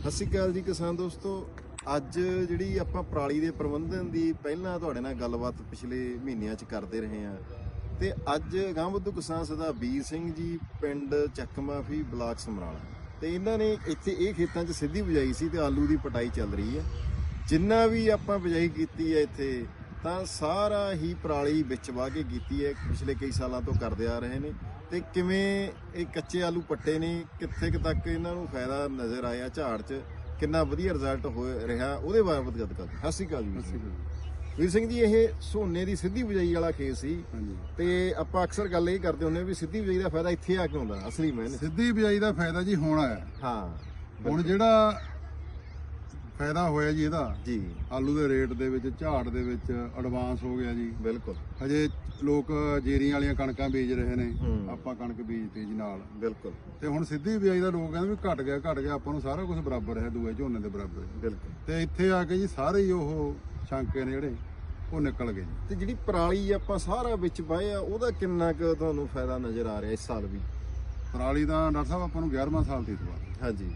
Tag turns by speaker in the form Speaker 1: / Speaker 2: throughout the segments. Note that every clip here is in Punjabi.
Speaker 1: ਸਤਿ ਸ਼੍ਰੀ ਅਕਾਲ ਜੀ ਕਿਸਾਨ ਦੋਸਤੋ। ਅੱਜ ਜਿਹੜੀ ਆਪਾਂ ਪਰਾਲੀ ਦੇ ਪ੍ਰਬੰਧਨ ਦੀ ਪਹਿਲਾਂ ਤੁਹਾਡੇ ਨਾਲ ਗੱਲਬਾਤ ਪਿਛਲੇ ਮਹੀਨਿਆਂ 'ਚ ਕਰਦੇ ਰਹੇ ਹਾਂ। ਤੇ ਅੱਜ ਗਾਂਵਦੂ ਕਿਸਾਨ ਸਦਾ ਵੀਰ ਸਿੰਘ ਜੀ, ਪਿੰਡ ਚੱਕਮਾਫੀ ਬਲਾਕ ਸਮਰਾਲਾ। ਤੇ ਇਹਨਾਂ ਨੇ ਇੱਥੇ ਇਹ ਖੇਤਾਂ 'ਚ ਸਿੱਧੀ ਬਜਾਈ ਸੀ ਤੇ ਆਲੂ ਦੀ ਪਟਾਈ ਚੱਲ ਰਹੀ ਹੈ। ਜਿੰਨਾ ਵੀ ਆਪਾਂ ਬਜਾਈ ਕੀਤੀ ਹੈ ਇੱਥੇ, ਤਾਂ ਸਾਰਾ ਹੀ ਪਰਾਲੀ ਵਿੱਚ ਵਾਹ ਕੇ ਕੀਤੀ ਹੈ, ਪਿਛਲੇ ਕਈ ਸਾਲਾਂ ਤੋਂ ਕਰਦੇ ਆ ਰਹੇ ਨੇ। ਤੇ ਕਿਵੇਂ ਇਹ ਕੱਚੇ ਆਲੂ ਪੱਟੇ ਨੇ? ਕਿੱਥੇ ਕੁ ਤੱਕ ਇਹਨਾਂ ਨੂੰ ਫਾਇਦਾ ਨਜ਼ਰ ਆਇਆ ਝਾੜ 'ਚ? ਕਿੰਨਾ ਵਧੀਆ ਰਿਜ਼ਲਟ ਹੋ ਰਿਹਾ? ਉਹਦੇ ਬਾਬਤ ਗੱਲ ਕਰਦੇ ਸਤਿ ਸ਼੍ਰੀ ਅਕਾਲ ਜੀ। ਵੀਰ ਸਿੰਘ। ਜੀ ਇਹ ਸੋਨੇ ਦੀ ਸਿੱਧੀ ਬਜਾਈ ਵਾਲਾ ਖੇਤ ਸੀ। ਤੇ ਆਪਾਂ ਅਕਸਰ ਗੱਲ ਇਹ ਕਰਦੇ ਹੁੰਦੇ ਵੀ ਸਿੱਧੀ ਬਜਾਈ ਦਾ ਫਾਇਦਾ ਇੱਥੇ ਆ ਕੇ ਹੁੰਦਾ? ਅਸਲੀ ਮਿਹਨਤ।
Speaker 2: ਸਿੱਧੀ ਬਿਜਾਈ ਦਾ ਫਾਇਦਾ ਜੀ ਹੋਣਾ ਹੈ
Speaker 1: ਹਾਂ।
Speaker 2: ਹੁਣ ਜਿਹੜਾ ਫਾਇਦਾ ਹੋਇਆ ਜੀ ਇਹਦਾ।
Speaker 1: ਜੀ।
Speaker 2: ਆਲੂ ਦੇ ਰੇਟ ਦੇ ਵਿੱਚ ਝਾੜ ਦੇ ਵਿੱਚ ਐਡਵਾਂਸ ਹੋ ਗਿਆ ਜੀ।
Speaker 1: ਬਿਲਕੁਲ।
Speaker 2: ਹਜੇ ਲੋਕ ਜੀਰੀਆਂ ਵਾਲੀਆਂ ਕਣਕਾਂ ਬੀਜ ਰਹੇ ਨੇ। ਆਪਾਂ ਕਣਕ ਬੀਜਤੀ ਜੀ ਨਾਲ।
Speaker 1: ਬਿਲਕੁਲ।
Speaker 2: ਤੇ ਹੁਣ ਸਿੱਧੀ ਬਿਜਾਈ ਦਾ ਲੋਕ ਕਹਿੰਦੇ ਵੀ ਘਟ ਗਿਆ ਘਟ ਗਿਆ ਆਪਾਂ ਨੂੰ ਸਾਰਾ ਕੁਝ ਬਰਾਬਰ ਹੈ ਦੂਏ ਝੋਨੇ ਦੇ ਬਰਾਬਰ
Speaker 1: ਬਿਲਕੁਲ।
Speaker 2: ਤੇ ਇੱਥੇ ਆ ਕੇ ਜੀ ਸਾਰੇ ਹੀ ਉਹ ਸ਼ਾਂਕੇ ਨੇ ਜਿਹੜੇ ਉਹ ਨਿਕਲ ਗਏ।
Speaker 1: ਤੇ ਜਿਹੜੀ ਪਰਾਲੀ ਆਪਾਂ ਸਾਰਾ ਵਿੱਚ ਵਾਹਿਆ ਉਹਦਾ ਕਿੰਨਾ ਕੁ ਤੁਹਾਨੂੰ ਫਾਇਦਾ ਨਜ਼ਰ ਆ ਰਿਹਾ ਇਸ ਸਾਲ ਵੀ?
Speaker 2: ਪਰਾਲੀ ਦਾ ਡਾਕਟਰ ਸਾਹਿਬ ਆਪਾਂ ਨੂੰ 11ਵਾਂ ਸਾਲ ਦੀ ਸਵਾਰ
Speaker 1: ਹਾਂਜੀ।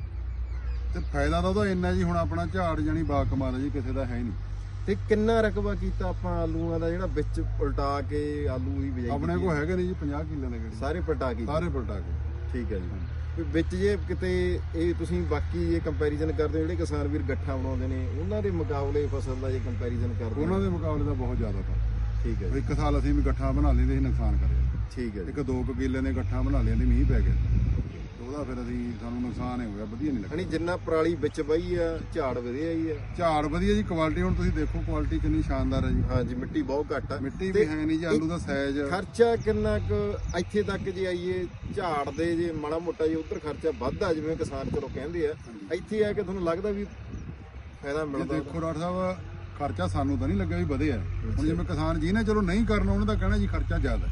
Speaker 2: ਤੇ ਫਾਇਦਾ ਤਾਂ ਉਹਦਾ ਇੰਨਾ ਜੀ ਹੁਣ ਆਪਣਾ ਝਾੜ ਜਾਨੀ ਬਾ ਕਮਾਲ ਹੈ ਜੀ ਕਿਸੇ ਦਾ ਹੈ ਹੀ ਨਹੀਂ।
Speaker 1: ਤੇ ਕਿੰਨਾ ਰਕਬਾ ਕੀਤਾ ਆਪਾਂ ਆਲੂਆਂ ਦਾ ਜਿਹੜਾ ਵਿੱਚ ਉਲਟਾ ਕੇ ਆਲੂ ਦੀ ਬਿਜਾਈ
Speaker 2: ਆਪਣੇ ਕੋਲ
Speaker 1: ਹੈ?
Speaker 2: ਹੈਗੇ ਨੇ ਜੀ 50 ਕਿੱਲੇ ਦੇ ਗੇੜੇ।
Speaker 1: ਸਾਰੇ ਪਲਟਾ ਕੇ।
Speaker 2: ਸਾਰੇ ਪਲਟਾ ਕੇ।
Speaker 1: ਠੀਕ ਹੈ ਜੀ। ਵਿੱਚ ਜੇ ਕਿਤੇ ਇਹ ਤੁਸੀਂ ਬਾਕੀ ਇਹ ਕੰਪੈਰੀਜ਼ਨ ਕਰਦੇ ਹੋ ਜਿਹੜੇ ਕਿਸਾਨ ਵੀਰ ਗੱਠਾ ਬਣਾਉਂਦੇ ਨੇ ਉਹਨਾਂ ਦੇ ਮੁਕਾਬਲੇ ਫਸਲ ਦਾ ਜੇ ਕੰਪੈਰੀਜ਼ਨ ਕਰਦੇ
Speaker 2: ਉਹਨਾਂ
Speaker 1: ਹੋ
Speaker 2: ਦੇ ਮੁਕਾਬਲੇ ਦਾ ਬਹੁਤ ਜ਼ਿਆਦਾ ਫ਼ਰਕ
Speaker 1: ਠੀਕ ਹੈ ਜੀ,
Speaker 2: ਇੱਕ ਸਾਲ ਅਸੀਂ ਵੀ ਗੱਠਾਂ ਬਣਾ ਲੈਂਦੇ ਸੀ ਨੁਕਸਾਨ ਕਰਿਆ।
Speaker 1: ਠੀਕ ਹੈ।
Speaker 2: ਇੱਕ ਦੋ ਕੁ ਕਿੱਲੇ ਨੇ ਗੱਠਾਂ ਬਣਾ ਲਿਆ ਤੇ ਮੀਂਹ ਪੈ ਗਿਆ। ਉਹਦਾ ਫਿਰ ਅਸੀਂ ਸਾਨੂੰ ਨੁਕਸਾਨ ਹੀ ਹੋਇਆ ਵਧੀਆ ਨਹੀਂ ਲੱਗਾ
Speaker 1: ਯਾਨੀ ਜਿੰਨਾ ਪਰਾਲੀ ਵਿੱਚ ਵਹੀ ਆ ਝਾੜ ਵਧਿਆ ਹੀ ਆ।
Speaker 2: ਝਾੜ ਵਧੀਆ ਜੀ ਕੁਆਲਿਟੀ ਹੁਣ ਤੁਸੀਂ ਦੇਖੋ ਕੁਆਲਿਟੀ ਕਿੰਨੀ ਸ਼ਾਨਦਾਰ ਹੈ ਜੀ।
Speaker 1: ਹਾਂਜੀ ਮਿੱਟੀ ਬਹੁਤ ਘੱਟ ਆ।
Speaker 2: ਮਿੱਟੀ ਵੀ ਹੈ ਨਹੀਂ ਜੀ ਆਲੂ ਦਾ ਸਾਈਜ਼
Speaker 1: ਖਰਚਾ ਕਿੰਨਾ ਕੁ ਇੱਥੇ ਤੱਕ ਜੇ ਆਈਏ ਝਾੜ ਦੇ ਜੇ ਮਾੜਾ ਮੋਟਾ ਜੇ ਉਧਰ ਖਰਚਾ ਵੱਧਦਾ ਜਿਵੇਂ ਕਿਸਾਨ ਚਲੋ ਕਹਿੰਦੇ ਆ ਇੱਥੇ ਆ ਕੇ ਤੁਹਾਨੂੰ ਲੱਗਦਾ ਵੀ ਫਾਇਦਾ ਮਿਲਦਾ।
Speaker 2: ਦੇਖੋ ਡਾਕਟਰ ਸਾਹਿਬ ਖਰਚਾ ਸਾਨੂੰ ਤਾਂ ਨਹੀਂ ਲੱਗਿਆ ਵੀ ਵਧਿਆ। ਹੁਣ ਜਿਵੇਂ ਕਿਸਾਨ ਜੀ ਨੇ ਚਲੋ ਨਹੀਂ ਕਰਨਾ ਉਹਨਾਂ ਦਾ ਕਹਿਣਾ ਜੀ ਖਰਚਾ ਜ਼ਿਆਦਾ।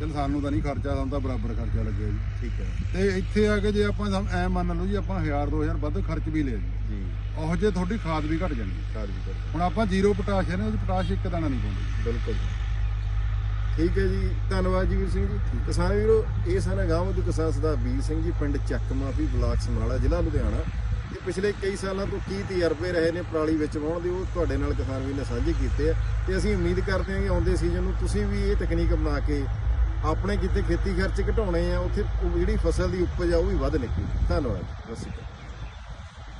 Speaker 2: ਚਲ ਸਾਨੂੰ ਤਾਂ ਨਹੀਂ ਖਰਚਾ ਸਾਨੂੰ ਤਾਂ ਬਰਾਬਰ ਖਰਚਾ ਲੱਗਿਆ ਜੀ।
Speaker 1: ਠੀਕ ਹੈ।
Speaker 2: ਤੇ ਇੱਥੇ ਆ ਕੇ ਜੇ ਆਪਾਂ ਐ ਮੰਨ ਲਓ ਜੀ ਆਪਾਂ 1000 2000 ਵੱਧ ਖਰਚ ਵੀ ਲਿਆ ਜੀ। ਉਹ ਜੇ ਤੁਹਾਡੀ ਖਾਦ ਵੀ ਘਟ ਜਾਂਦੀ
Speaker 1: ਖਾਦ ਵੀ ਕਰੋ।
Speaker 2: ਹੁਣ ਆਪਾਂ ਜ਼ੀਰੋ ਪੋਟਾਸ਼ ਹੈ ਨਾ ਉਹ ਪੋਟਾਸ਼ ਇੱਕ ਦਾਣਾ ਨਹੀਂ ਪਾਉਂਦੇ।
Speaker 1: ਬਿਲਕੁਲ। ਠੀਕ ਹੈ ਜੀ। ਧੰਨਵਾਦ ਜੀ ਵੀਰ ਸਿੰਘ ਜੀ। ਕਿਸਾਨ ਵੀਰੋ ਇਹ ਸਨ ਗਾਂਵ ਦੇ ਕਿਸਾਨ ਸਦਾ ਵੀਰ ਸਿੰਘ ਜੀ ਪਿੰਡ ਚੱਕਮਾਫੀ ਬਲਾਕ ਸਮਰਾਲਾ ਜ਼ਿਲ੍ਹਾ ਲੁਧਿਆਣਾ। ਪਿਛਲੇ ਕਈ ਸਾਲਾਂ ਤੋਂ ਕੀ ਤਜਰਬੇ ਰਹੇ ਨੇ ਪਰਾਲੀ ਵਿੱਚ ਵਾਹੁਣ ਦੇ, ਉਹ ਤੁਹਾਡੇ ਨਾਲ ਕਿਸਾਨ ਵੀਰ ਨੇ ਸਾਂਝੇ ਕੀਤੇ ਆ। ਤੇ ਅਸੀਂ ਉਮੀਦ ਕਰਦੇ ਹਾਂ ਕਿ ਆਉਂਦੇ ਸੀਜ਼ਨ ਨੂੰ ਤੁਸੀਂ ਵੀ ਇਹ ਤਕਨੀਕ ਅਪਣਾ ਕੇ ਆਪਣੇ ਕਿਤੇ ਖੇਤੀ ਖਰਚ ਘਟਾਉਣੇ ਆ, ਉੱਥੇ ਉਹ ਜਿਹੜੀ ਫਸਲ ਦੀ ਉਪਜ ਆ, ਉਹ ਵੀ ਵੱਧ ਨਿਕਲੇ। ਧੰਨਵਾਦ ਸਤਿ ਸ਼੍ਰੀ ਅਕਾਲ।